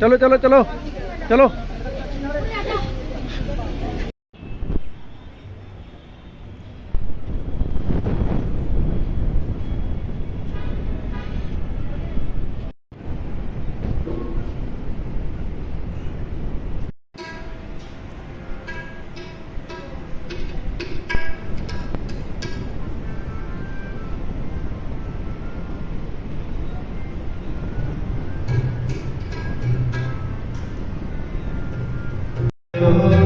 ਚਲੋ ਚਲੋ ਚਲੋ ਚਲੋ Oh.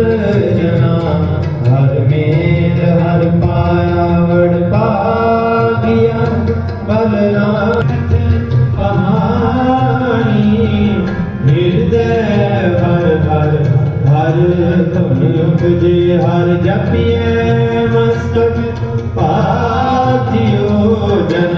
ਜਨਾ ਹਰ ਮੇਲ ਹਰ ਪਾਇਆ ਵੜ ਪਾਗਿਆ ਬਲਰਾਮ ਕਹਾਣੀ ਹਿਰਦੈ ਹਰ ਹਰ ਹਰ ਧੁਨ ਉਪਜੇ ਹਰ ਜਪਿਐ ਮਸਤਕ ਪਾਤਿਓ ਜਨ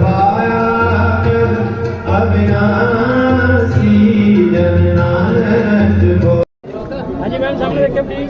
que é bem.